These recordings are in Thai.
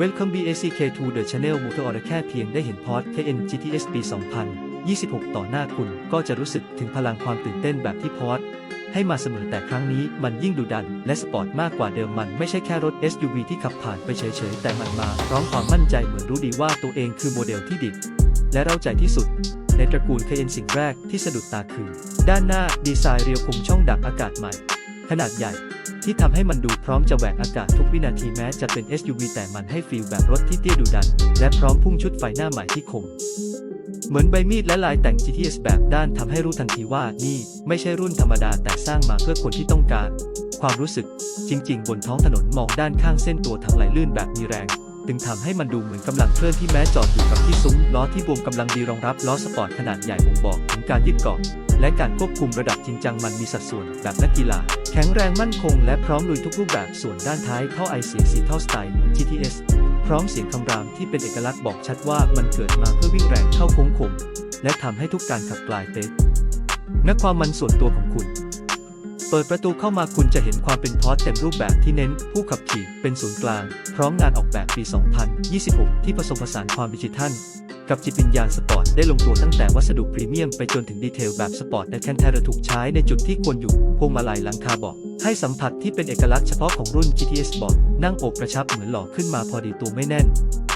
Welcome BACK to the channel Motor Order แค่เพียงได้เห็นพอร์ต KN GTS ปี 2026 ต่อหน้าคุณก็จะรู้สึกถึงพลังความตื่นเต้นแบบที่พอร์ตให้มาเสมอแต่ครั้งนี้มันยิ่งดุดัน และสปอร์ตมากกว่าเดิมมันไม่ใช่แค่รถ SUV ที่ขับผ่านไปเฉยๆ แต่มันมาพร้อมความมั่นใจเหมือนรู้ดีว่าตัวเองคือโมเดลที่ดิบและเราใจที่สุด ในตระกูล KN สิ่งแรกที่สะดุดตาคือ ด้านหน้าดีไซน์เรียวคุมช่องดักอากาศใหม่ ขนาดใหญ่ ที่ทำให้มันดูพร้อมจะแหวกอากาศทุกวินาทีแม้จะเป็น SUV แต่มันให้ฟีลแบบรถที่เตี้ยดุดัน และพร้อมพุ่งชุดไฟหน้าใหม่ที่คม เหมือนใบมีดและลายแต่ง GTS แบบด้านทำให้รู้ทันทีว่านี่ไม่ใช่รุ่นธรรมดาแต่สร้างมาเพื่อคนที่ต้องการ ความรู้สึกจริง ๆ บนท้องถนนมองด้านข้างเส้นตัวทั้งไหลลื่นแบบมีแรงจึงทำให้มันดูเหมือนกำลังเคลื่อนที่แม้จอดอยู่กับที่ซุ้มล้อที่บวมกำลังดีรองรับล้อสปอร์ตขนาดใหญ่บ่งบอกถึงการยึดเกาะและการควบคุมระดับจริงจังมันมีสัดส่วนแบบนักกีฬา แข็งแรงมั่นคงและพร้อมลุยทุกรูปแบบส่วนด้านท้ายท่อไอเสียสีท่อสไตล์ GTS พร้อมเสียงคำรามที่เป็นเอกลักษณ์บอกชัดว่ามันเกิดมาเพื่อวิ่งแรงเข้าโค้งคมและทำให้ทุกการขับกลายเป็นนักความมันส่วนตัวของคุณ เปิดประตูเข้ามาคุณจะเห็นความเป็นพอร์ตเต็มรูปแบบที่เน้นผู้ขับขี่เป็นศูนย์กลาง พร้อมงานออกแบบปี 2026 ที่ผสมผสานความดิจิทัล กับจิตวิญญาณสปอร์ตได้ลงตัวตั้งแต่วัสดุพรีเมียมไปจนถึงดีเทลแบบสปอร์ตและแคนเทอร์ถูกใช้ในจุดที่ควรอยู่พวงมาลัยหลังคาเบอกให้สัมผัสที่เป็นเอกลักษณ์เฉพาะของรุ่น GTS บอกนั่งอบกระชับเหมือนหล่อขึ้นมาพอดีตัวไม่แน่น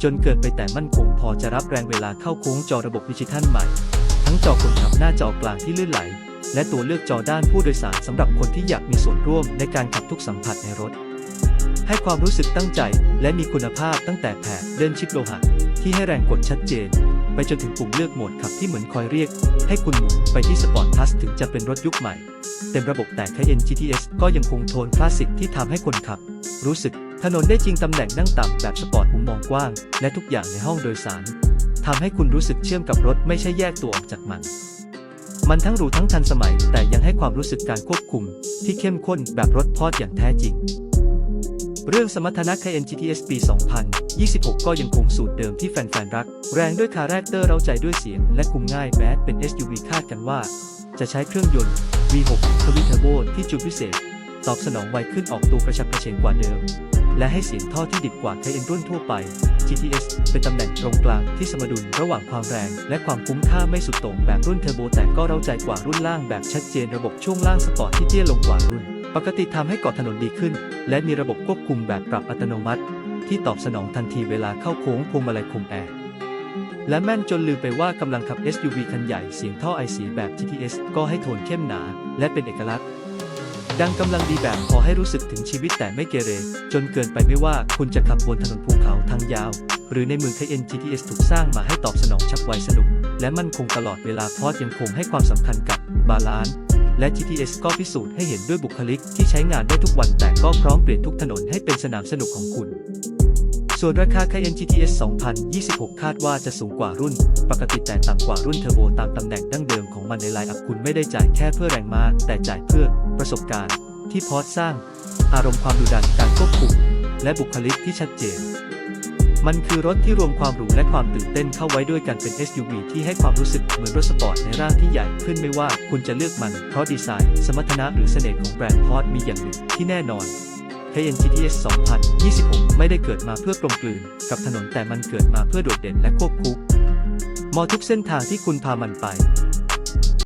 จนเกินไปแต่มั่นคงพอจะรับแรงเวลาเข้าโค้งจอระบบดิจิทัลใหม่ ทั้งจอคนขับหน้าจอกลางที่ลื่นไหล และตัวเลือกจอด้านผู้โดยสารสำหรับคนที่อยากมีส่วนร่วมในการขับทุกสัมผัสในรถ ให้ความรู้สึกตั้งใจและมีคุณภาพตั้งแต่แผงเดินชิปโลหะ ที่ให้แรงกดชัดเจน ไปจนถึงปุ่มเลือกโหมดขับที่เหมือนคอยเรียก ให้คุณหมุนไปที่สปอร์ตพลัสถึงจะเป็นรถยุคใหม่ เต็มระบบแต่ Cayenne GTS ก็ยังคงโทนคลาสสิกที่ทำให้คนขับ รู้สึกถนนได้จริงตำแหน่งนั่งต่ำแบบสปอร์ตมุมมองกว้าง และทุกอย่างในห้องโดยสารทำให้คุณรู้สึกเชื่อมกับรถไม่ใช่แยกตัวออกจากมัน มันทั้งหรูทั้งทันสมัย แต่ยังให้ความรู้สึกการควบคุม ที่เข้มข้นแบบรถพอดอย่างแท้จริง เรื่องสมรรถนะ Cayenne GTS ปี 2026 ก็ยังคงสูตรเดิมที่แฟนๆ รัก แรงด้วยคาแรคเตอร์เราใจด้วยเสียง และคุมง่ายแม้เป็น SUV คาดกันว่า จะใช้เครื่องยนต์ V6 ทวิเทอร์โบที่จุดพิเศษ ตอบสนองไวขึ้นออกตัวกระชับกระเฉงกว่าเดิม และให้เสียงท่อที่ดิบกว่า Cayenne รุ่นทั่วไป GTS เป็นตำแหน่งตรงกลางที่สมดุลระหว่างความแรง และความคุ้มค่าไม่สุดโต่งแบบรุ่นเทอร์โบแต่ก็เร้าใจกว่ารุ่นล่างแบบชัดเจนระบบช่วงล่างสปอร์ตที่เตี้ยลงกว่ารุ่น ปกติทำให้เกาะถนนดีขึ้น และมีระบบควบคุมแบบปรับอัตโนมัติ ที่ตอบสนองทันทีเวลาเข้าโค้งพวงมาลัยคุมแอร์และแม่นจนลืมไปว่ากำลังขับ SUV คันใหญ่เสียงท่อไอเสียแบบ GTS ก็ให้โทนเข้มหนา และเป็นเอกลักษณ์ ดังกำลังดีแบบพอให้รู้สึกถึงชีวิตแต่ไม่เกเร จนเกินไปไม่ว่าคุณจะขับบนถนนภูเขาทางยาว หรือในเมือง KN GTS ถูกสร้างมาให้ตอบสนองฉับไวสนุก และมั่นคงตลอดเวลาพอดยังคงให้ความสำคัญกับบาลานซ์ และ GTS ก็พิสูจน์ให้เห็นด้วยบุคลิกที่ใช้งานได้ทุกวันแต่ก็พร้อมเปลี่ยนทุกถนนให้เป็นสนามสนุกของคุณ ส่วนราคา Cayenne GTS 2026 คาดว่าจะสูงกว่ารุ่น ปกติแต่ต่ำกว่ารุ่นเทอร์โบตามตำแหน่งดั้งเดิมของมันในไลน์อัพคุณไม่ได้จ่ายแค่เพื่อแรงมาแต่จ่ายเพื่อประสบการณ์ ที่พอดสร้าง อารมณ์ความดุดันการควบคุมและบุคลิกที่ชัดเจน มันคือรถที่รวมความหรูและความตื่นเต้นเข้าไว้ด้วยกันเป็น SUV ที่ให้ความรู้สึกเหมือนรถสปอร์ตในร่างที่ใหญ่ขึ้นไม่ว่าคุณจะเลือกมัน เพราะดีไซน์ สมรรถนะหรือเสน่ห์ของแบรนด์พอดมีอย่างหนึ่งที่แน่นอน Cayenne GTS 2026 ไม่ได้เกิดมาเพื่อกลมกลืน กับถนนแต่มันเกิดมาเพื่อโดดเด่นและควบคุมมาะทุกเส้นทางที่คุณพามันไป